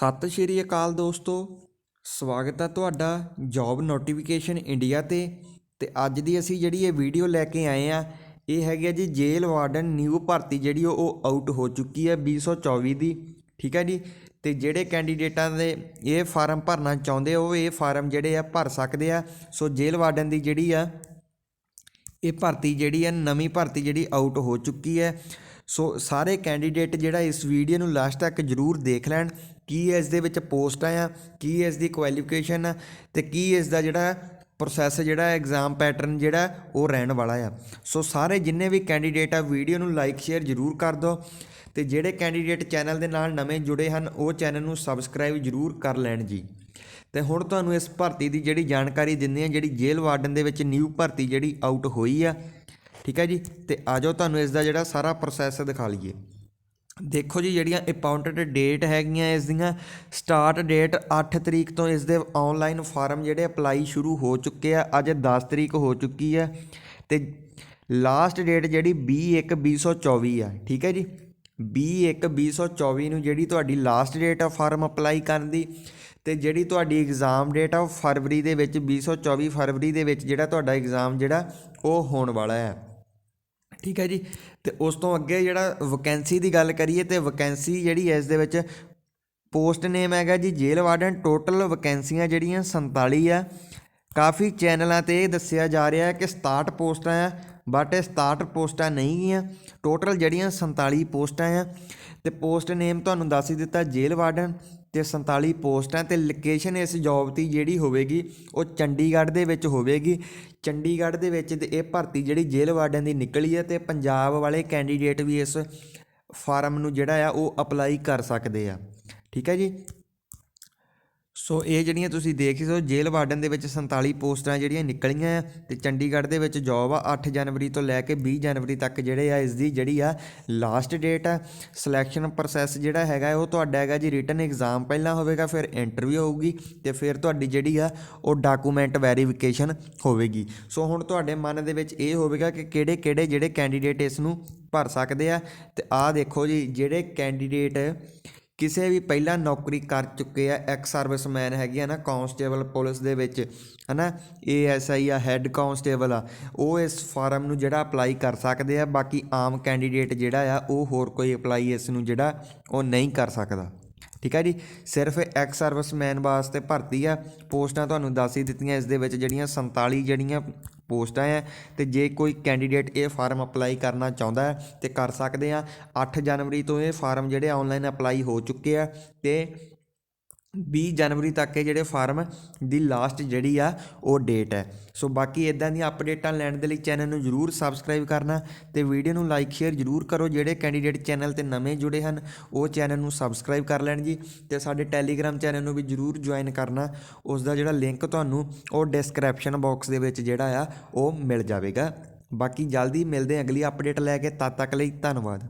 ਸਤਿ ਸ਼੍ਰੀ ਅਕਾਲ ਦੋਸਤੋ। ਸਵਾਗਤ ਹੈ ਤੁਹਾਡਾ ਜੌਬ ਨੋਟੀਫਿਕੇਸ਼ਨ ਇੰਡੀਆ ਤੇ। ਤੇ ਅੱਜ ਦੀ ਅਸੀਂ ਜਿਹੜੀ ਇਹ ਵੀਡੀਓ ਲੈ ਕੇ ਆਏ ਆ, ਇਹ ਹੈਗੀ ਆ ਜੀ ਜੇਲ੍ਹ ਵਾਰਡਨ ਨਿਊ ਭਰਤੀ ਜਿਹੜੀ ਉਹ- ਉਹ ਆਊਟ ਹੋ ਚੁੱਕੀ ਹੈ 2024 ਦੀ, ਠੀਕ ਹੈ ਜੀ। ਤੇ ਜਿਹੜੇ ਕੈਂਡੀਡੇਟਾਂ ਦੇ ਇਹ ਫਾਰਮ ਭਰਨਾ ਚਾਹੁੰਦੇ ਉਹ ਇਹ ਫਾਰਮ ਜਿਹੜੇ ਆ ਭਰ ਸਕਦੇ ਆ। ਸੋ ਜੇਲ੍ਹ ਵਾਰਡਨ ਦੀ ਜਿਹੜੀ ਆ, ਇਹ ਭਰਤੀ ਜਿਹੜੀ ਆ, ਨਵੀਂ ਭਰਤੀ ਜਿਹੜੀ ਆਊਟ ਹੋ ਚੁੱਕੀ ਹੈ ਸੋ ਸਾਰੇ ਕੈਂਡੀਡੇਟ ਜਿਹੜਾ ਇਸ ਵੀਡੀਓ ਨੂੰ ਲਾਸਟ ਤੱਕ ਜਰੂਰ ਦੇਖ ਲੈਣ। ਕੀ ਇਸ ਦੇ ਵਿੱਚ ਪੋਸਟਾਂ ਆ, ਕੀ ਇਸ ਦੀ ਕੁਆਲੀਫਿਕੇਸ਼ਨ ਆ ਤੇ ਕੀ ਇਸ ਦਾ ਜਿਹੜਾ ਪ੍ਰੋਸੈਸ ਜਿਹੜਾ ਐਗਜ਼ਾਮ ਪੈਟਰਨ ਜਿਹੜਾ ਉਹ ਰਹਿਣ ਵਾਲਾ ਆ। ਸੋ ਸਾਰੇ ਜਿੰਨੇ ਵੀ ਕੈਂਡੀਡੇਟ ਆ ਵੀਡੀਓ ਨੂੰ ਲਾਈਕ ਸ਼ੇਅਰ ਜਰੂਰ ਕਰ ਦਿਓ ਤੇ ਜਿਹੜੇ ਕੈਂਡੀਡੇਟ ਚੈਨਲ ਦੇ ਨਾਲ ਨਵੇਂ ਜੁੜੇ ਹਨ, ਉਹ ਚੈਨਲ ਨੂੰ ਸਬਸਕ੍ਰਾਈਬ ਜਰੂਰ ਕਰ ਲੈਣ ਜੀ। ਤੇ ਹੁਣ ਤੁਹਾਨੂੰ ਇਸ ਭਰਤੀ ਦੀ ਜਿਹੜੀ ਜਾਣਕਾਰੀ ਦਿੰਦੇ ਆ ਜਿਹੜੀ ਜੇਲ੍ਹ ਵਾਰਡਨ ਦੇ ਵਿੱਚ ਨਿਊ ਭਰਤੀ ਜਿਹੜੀ ਆਊਟ ਹੋਈ ਆ, ਠੀਕ ਹੈ ਜੀ? ਤੇ ਆਜੋ ਤੁਹਾਨੂੰ ਇਸ ਦਾ ਜਿਹੜਾ ਸਾਰਾ ਪ੍ਰੋਸੈਸ ਦਿਖਾ ਲਈਏ। ਦੇਖੋ ਜੀ, ਜਿਹੜੀਆਂ ਇੰਪੋਰਟੈਂਟ ਡੇਟ ਹੈਗੀਆਂ ਇਸ ਦੀਆਂ ਸਟਾਰਟ ਡੇਟ 8 ਤਰੀਕ ਤੋਂ ਇਸ ਦੇ ਆਨਲਾਈਨ ਫਾਰਮ ਜਿਹੜੇ ਅਪਲਾਈ ਸ਼ੁਰੂ ਹੋ ਚੁੱਕੇ ਆ, ਅੱਜ 10 ਤਰੀਕ ਹੋ ਚੁੱਕੀ ਹੈ ਤੇ ਲਾਸਟ ਡੇਟ ਜਿਹੜੀ 21 2024 ਆ, ਠੀਕ ਹੈ ਜੀ? 21 2024 ਨੂੰ ਜਿਹੜੀ ਤੁਹਾਡੀ ਲਾਸਟ ਡੇਟ ਆ ਫਾਰਮ ਅਪਲਾਈ ਕਰਨ ਦੀ, ਤੇ ਜਿਹੜੀ ਤੁਹਾਡੀ ਐਗਜ਼ਾਮ ਡੇਟ ਆ ਉਹ ਫਰਵਰੀ ਦੇ ਵਿੱਚ 2024 ਫਰਵਰੀ ਦੇ ਵਿੱਚ ਜਿਹੜਾ ਤੁਹਾਡਾ ਐਗਜ਼ਾਮ ਜਿਹੜਾ, ਉਹ ਹੋਣ ਵਾਲਾ ਹੈ। ਠੀਕ ਹੈ ਜੀ। ਤੇ ਉਸ ਤੋਂ ਅੱਗੇ ਜਿਹੜਾ ਵੈਕੈਂਸੀ ਦੀ ਗੱਲ ਕਰੀਏ ਤੇ ਵੈਕੈਂਸੀ ਜਿਹੜੀ ਹੈ ਇਸ ਦੇ ਵਿੱਚ ਪੋਸਟ ਨੇਮ ਹੈਗਾ ਜੀ, ਜੇਲ੍ਹ ਵਾਰਡਨ ਟੋਟਲ ਵੈਕੈਂਸੀਆਂ ਜਿਹੜੀਆਂ 47 ਆ। ਕਾਫੀ ਚੈਨਲਾਂ ਤੇ ਇਹ ਦੱਸਿਆ ਜਾ ਰਿਹਾ ਹੈ ਕਿ 67 ਪੋਸਟਾਂ ਆ ਬਟ ਇਹ 67 ਪੋਸਟਾਂ ਨਹੀਂ ਗੀਆਂ ਟੋਟਲ ਜਿਹੜੀਆਂ 47 ਪੋਸਟਾਂ ਆ, ਤੇ ਪੋਸਟ ਨੇਮ ਤੁਹਾਨੂੰ ਦੱਸ ਹੀ ਦਿੱਤਾ, ਜੇਲ੍ਹ ਵਾਰਡਨ ਤੇ 47 ਪੋਸਟਾਂ ਤੇ ਲੋਕੇਸ਼ਨ ਇਸ ਜੌਬ ਦੀ ਜਿਹੜੀ ਹੋਵੇਗੀ, ਉਹ ਚੰਡੀਗੜ੍ਹ ਦੇ ਵਿੱਚ ਹੋਵੇਗੀ। ਚੰਡੀਗੜ੍ਹ ਦੇ ਵਿੱਚ ਇਹ ਭਰਤੀ ਜਿਹੜੀ ਜੇਲ੍ਹ ਵਾਰਡਨ ਦੀ ਨਿਕਲੀ ਹੈ ਤੇ ਪੰਜਾਬ ਵਾਲੇ ਕੈਂਡੀਡੇਟ ਵੀ ਇਸ ਫਾਰਮ ਨੂੰ ਜਿਹੜਾ ਆ, ਉਹ ਅਪਲਾਈ ਕਰ ਸਕਦੇ ਆ। ਠੀਕ ਹੈ ਜੀ? ਸੋ ਇਹ ਜਿਹੜੀਆਂ ਤੁਸੀਂ ਦੇਖ ਸਕਦੇ ਹੋ, ਜੇਲ੍ਹ ਵਾਰਡਨ ਦੇ ਵਿੱਚ 47 ਪੋਸਟਾਂ ਜਿਹੜੀਆਂ ਨਿਕਲੀਆਂ ਆ ਤੇ ਚੰਡੀਗੜ੍ਹ ਦੇ ਵਿੱਚ ਜੌਬ ਆ 8 ਜਨਵਰੀ ਤੋਂ ਲੈ ਕੇ 20 ਜਨਵਰੀ ਤੱਕ ਜਿਹੜੇ ਆ ਇਸ ਦੀ ਜਿਹੜੀ ਆ ਲਾਸਟ ਡੇਟ ਆ। ਸਿਲੈਕਸ਼ਨ ਪ੍ਰੋਸੈਸ ਜਿਹੜਾ ਹੈਗਾ, ਉਹ ਤੁਹਾਡਾ ਹੈਗਾ ਜੀ ਰਿਟਨ ਐਗਜ਼ਾਮ ਪਹਿਲਾਂ ਹੋਵੇਗਾ, ਫਿਰ ਇੰਟਰਵਿਊ ਹੋਊਗੀ ਤੇ ਫਿਰ ਤੁਹਾਡੀ ਜਿਹੜੀ ਆ ਉਹ ਡਾਕੂਮੈਂਟ ਵੈਰੀਫਿਕੇਸ਼ਨ ਹੋਵੇਗੀ। ਸੋ ਹੁਣ ਤੁਹਾਡੇ ਮਨ ਦੇ ਵਿੱਚ ਇਹ ਹੋਵੇਗਾ ਕਿ ਕਿਹੜੇ ਕਿਹੜੇ ਜਿਹੜੇ ਕੈਂਡੀਡੇਟ ਇਸ ਨੂੰ ਭਰ ਸਕਦੇ ਆ। ਤੇ ਆਹ ਦੇਖੋ ਜੀ, ਜਿਹੜੇ ਕੈਂਡੀਡੇਟ ਕਿਸੇ ਵੀ ਪਹਿਲਾਂ ਨੌਕਰੀ ਕਰ ਚੁੱਕੇ ਆ ਐਕਸ ਸਰਵਿਸਮੈਨ ਹੈਗੇ ਆ ਨਾ ਕਾਂਸਟੇਬਲ ਪੁਲਿਸ ਦੇ ਵਿੱਚ, ਹਨਾ? ਏਐਸਆਈ ਆ ਹੈੱਡ ਕਾਂਸਟੇਬਲ ਆ, ਉਹ ਇਸ ਫਾਰਮ ਨੂੰ ਜਿਹੜਾ ਅਪਲਾਈ ਕਰ ਸਕਦੇ ਆ, ਬਾਕੀ ਆਮ ਕੈਂਡੀਡੇਟ ਜਿਹੜਾ ਆ, ਉਹ ਹੋਰ ਕੋਈ ਅਪਲਾਈ ਇਸ ਨੂੰ ਜਿਹੜਾ ਉਹ ਨਹੀਂ ਕਰ ਸਕਦਾ। ਠੀਕ ਹੈ ਜੀ? ਸਿਰਫ ਐਕਸ ਸਰਵਿਸਮੈਨ ਵਾਸਤੇ ਭਰਤੀ ਆ, ਪੋਸਟਾਂ ਤੁਹਾਨੂੰ ਦੱਸ ਹੀ ਦਿੱਤੀਆਂ, ਇਸ ਦੇ ਵਿੱਚ ਜਿਹੜੀਆਂ 47 ਜਿਹੜੀਆਂ ਪੋਸਟਾਂ ਹੈ ਤੇ ਜੇ ਕੋਈ ਕੈਂਡੀਡੇਟ ਇਹ ਫਾਰਮ ਅਪਲਾਈ ਕਰਨਾ ਚਾਹੁੰਦਾ ਹੈ ਤੇ ਕਰ ਸਕਦੇ ਆ। 8 ਜਨਵਰੀ ਤੋਂ ਇਹ ਫਾਰਮ ਜਿਹੜੇ ਆਨਲਾਈਨ ਅਪਲਾਈ ਹੋ ਚੁੱਕੇ ਆ, ਤੇ 20 ਜਨਵਰੀ ਤੱਕ ਇਹ ਜਿਹੜੇ ਫਾਰਮ ਦੀ ਲਾਸਟ ਜਿਹੜੀ ਆ, ਉਹ ਡੇਟ ਹੈ। ਸੋ ਬਾਕੀ ਇਦਾਂ ਦੀਆਂ ਅਪਡੇਟਾਂ ਲੈਣ ਦੇ ਲਈ ਚੈਨਲ ਨੂੰ ਜਰੂਰ ਸਬਸਕ੍ਰਾਈਬ ਕਰਨਾ ਤੇ ਵੀਡੀਓ ਨੂੰ ਲਾਈਕ, ਸ਼ੇਅਰ ਜਰੂਰ ਕਰੋ। ਜਿਹੜੇ ਕੈਂਡੀਡੇਟ ਚੈਨਲ ਤੇ ਨਵੇਂ ਜੁੜੇ ਹਨ, ਉਹ ਚੈਨਲ ਨੂੰ ਸਬਸਕ੍ਰਾਈਬ ਕਰ ਲੈਣ ਜੀ ਤੇ ਸਾਡੇ ਟੈਲੀਗ੍ਰਾਮ ਚੈਨਲ ਨੂੰ ਵੀ ਜਰੂਰ ਜੁਆਇਨ ਕਰਨਾ। ਉਸ ਦਾ ਜਿਹੜਾ ਲਿੰਕ ਤੁਹਾਨੂੰ ਉਹ ਡਿਸਕ੍ਰਿਪਸ਼ਨ ਬਾਕਸ ਦੇ ਵਿੱਚ ਜਿਹੜਾ ਆ, ਉਹ ਮਿਲ ਜਾਵੇਗਾ। ਬਾਕੀ ਜਲਦੀ ਮਿਲਦੇ ਅਗਲੀ ਅਪਡੇਟ ਲੈ ਕੇ, ਤਦ ਤੱਕ ਲਈ ਧੰਨਵਾਦ।